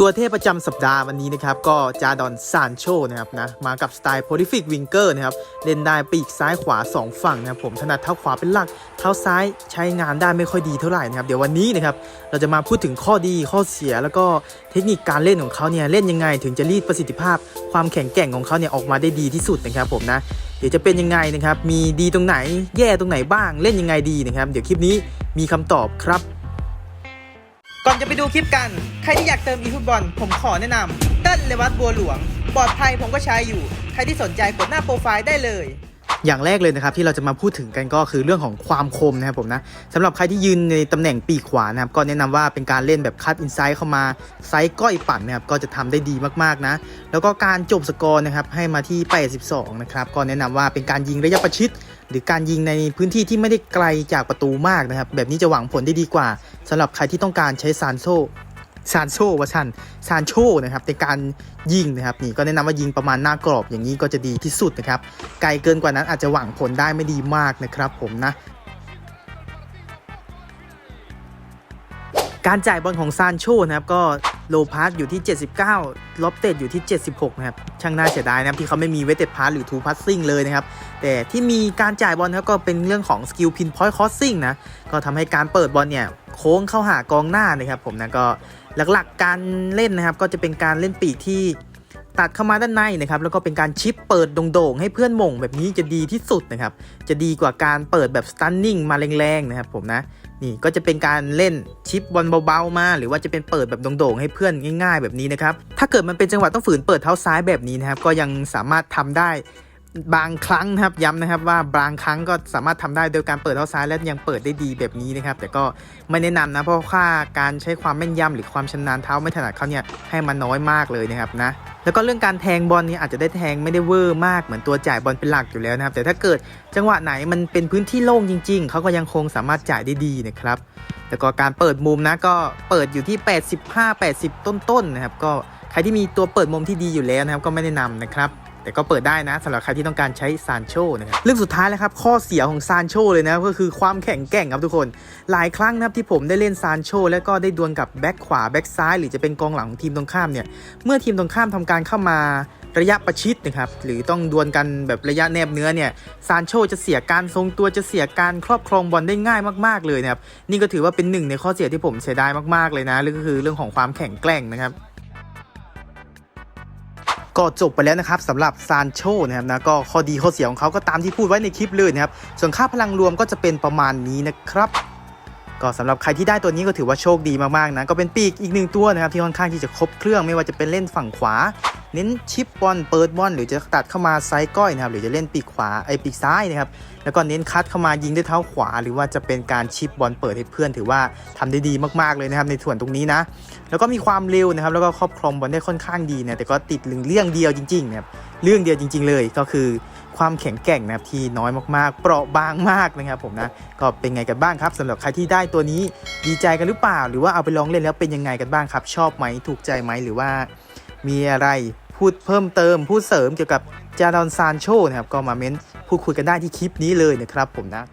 ตัวเทพประจำสัปดาห์วันนี้นะครับก็จาดอนซานโชนะครับนะมากับสไตล์โพลิฟิกวิงเกอร์นะครับเล่นได้ปีกซ้ายขวา 2 ฝั่งนะครับผมถนัดเท้าขวาเป็นหลัก เท้าซ้ายใช้งานได้ไม่ค่อยดีเท่าไหร่นะครับเดี๋ยววันนี้นะครับเราจะมาพูดถึงข้อดีข้อเสีย แล้วก็เทคนิคการเล่นของเขาเนี่ยเล่นยังไงถึงจะรีดประสิทธิภาพ ความแข็งแกร่งของเขาเนี่ยออกมาได้ดีที่สุดนะครับผมนะเดี๋ยวจะเป็นยังไงนะครับมีดีตรงไหนแย่ตรงไหนบ้างเล่นยังไงดีนะครับเดี๋ยวคลิปนี้มีคำตอบครับ ก่อนจะไปดูคลิปกัน ใครที่อยากเติมอีฟุตบอลผมขอแนะนำเต้นเลวัตบัวหลวง ปลอดภัยผมก็ใช้อยู่ ใครที่สนใจกดหน้าโปรไฟล์ได้เลย อย่างแรกเลยนะครับที่เราจะมาพูดถึงกันก็คือเรื่องของความคมนะครับผมนะสำหรับใครที่ยืนในตำแหน่งปีกขวานะครับก็แนะนำว่าเป็นการเล่นแบบคัดอินไซด์เข้ามาไซส์ก้อยปั่นนะครับก็จะทำได้ดีมากๆนะ แล้วก็การจบสกอร์นะครับให้มาที่82นะครับก็แนะนำว่าเป็นการยิงระยะประชิด หรือการยิงในพื้นที่ที่ไม่ได้ไกลจากประตูมากนะครับ แบบนี้จะหวังผลได้ดีกว่าสำหรับใครที่ต้องการใช้ซานโซซานโชวะชันซานโชนะครับในการยิงนะครับนี่ก็แนะนำว่ายิงประมาณหน้ากรอบอย่างนี้ก็จะดีที่สุดนะครับไกลเกินกว่านั้นอาจจะหวังผลได้ไม่ดีมากนะครับผมนะการจ่ายบอลของซานโชนะครับก็ โลพาสอยู่ที่ 79ล็อบเต็ดอยู่ที่ 76 นะครับ ช่างน่าเสียดายนะครับที่เขาไม่มีเวทเต็ดพาสหรือทูพัสซิ่งเลยนะครับ แต่ที่มีการจ่ายบอลครับก็เป็นเรื่องของสกิลพินพอยต์คอสซิ่งนะ ก็ทำให้การเปิดบอลเนี่ยโค้งเข้าหากองหน้านะครับผมนะก็หลักๆการเล่นนะครับก็จะเป็นการเล่นปีกที่ ตัดเข้ามาด้านในนะครับแล้วก็เป็นการชิปเปิดโด่งๆให้เพื่อนหม่งแบบนี้จะดีที่สุดนะครับจะดีกว่าการเปิดแบบสตันนิ่งมาแรงๆนะครับผมนะนี่ก็จะเป็นการเล่นชิปบอลเบาๆมา หรือว่าจะเป็นเปิดแบบโด่งๆให้เพื่อนง่ายๆ แบบนี้นะครับถ้าเกิดมันเป็นจังหวะต้องฝืนเปิดเท้าซ้ายแบบนี้นะครับก็ยังสามารถทำได้บางครั้งนะครับย้ำนะครับว่าบางครั้งก็สามารถทำได้โดยการเปิดเท้าซ้ายและยังเปิดได้ดีแบบนี้นะครับ แต่ก็ไม่แนะนำนะเพราะว่าการใช้ความแม่นยำหรือความชำนาญเท้าไม่ถนัดเขาเนี่ยให้มันน้อยมากเลยนะครับนะ แล้วก็เรื่องการแทงบอลนี่อาจจะได้แทงไม่ได้เวอร์มากเหมือนตัวจ่ายบอลเป็นหลักอยู่แล้วนะครับ แต่ถ้าเกิดจังหวะไหนมันเป็นพื้นที่โล่งจริง ๆเขาก็ยังคงสามารถจ่ายได้ดีนะครับแล้วก็การเปิดมุมนะก็เปิดอยู่ที่ 85 80 ต้นๆนะครับก็ใครที่มีตัวเปิดมุมที่ดีอยู่แล้วนะครับก็ไม่แนะนำนะครับ แต่ก็เปิดได้นะสำหรับใครที่ต้องการใช้ซานโชนะครับเรื่องสุดท้ายแล้วครับข้อเสียของซานโชเลยนะก็คือความแข็งแกร่งครับทุกคน หลายครั้งนะครับที่ผมได้เล่นซานโชแล้วก็ได้ดวลกับแบ็คขวาแบ็คซ้ายหรือจะเป็นกองหลังของทีมตรงข้ามเนี่ยเมื่อทีมตรงข้ามทำการเข้ามาระยะประชิดนะครับหรือต้องดวลกันแบบระยะแนบเนื้อเนี่ยซานโชจะเสียการทรงตัวจะเสียการครอบครองบอลได้ง่ายมาก ๆเลยนะครับนี่ก็ถือว่าเป็นหนึ่งในข้อเสียที่ผมเสียดายมากๆเลยนะก็คือเรื่องของความแข็งแกร่งนะครับ ก็จบไปแล้วนะครับสำหรับซานโชนะครับนะก็ข้อดีข้อเสียของเขาก็ตามที่พูดไว้ในคลิปเลยนะครับส่วนค่าพลังรวมก็จะเป็นประมาณนี้นะครับก็สำหรับใครที่ได้ตัวนี้ก็ถือว่าโชคดีมากๆนะก็เป็นปีกอีกหนึ่งตัวนะครับที่ค่อนข้างที่จะครบเครื่องไม่ว่าจะเป็นเล่นฝั่งขวา เน้นชิปบอลเปิดบอลหรือจะตัดเข้ามาไซด์ก้อยนะครับหรือจะเล่นปีกขวาไอปีกซ้ายนะครับแล้วก็เน้นคัดเข้ามายิงด้วยเท้าขวา หรือว่าจะเป็นการชิปบอลเปิดให้เพื่อนถือว่าทำได้ดีมากๆเลยนะครับในส่วนตรงนี้นะ แล้วก็มีความเร็วนะครับแล้วก็ครอบครองบอลได้ค่อนข้างดีนะแต่ก็ติดเรื่องเดียวจริงๆนะครับเรื่องเดียวจริง ๆ เลยก็คือความแข็งแกร่งนะครับที่น้อยมากๆ เปราะบางมากนะครับผมนะก็เป็นไงกันบ้างครับสำหรับใครที่ได้ตัวนี้ดีใจกันหรือเปล่า หรือว่าเอาไปลองเล่นแล้วเป็นยังไงกันบ้างครับ ชอบไหมถูกใจไหมหรือว่า มีอะไรพูดเพิ่มเติม พูดเสริมเกี่ยวกับจาดอนซานโชนะครับก็มาเม้นพูดคุยกันได้ที่คลิปนี้เลยนะครับผมนะ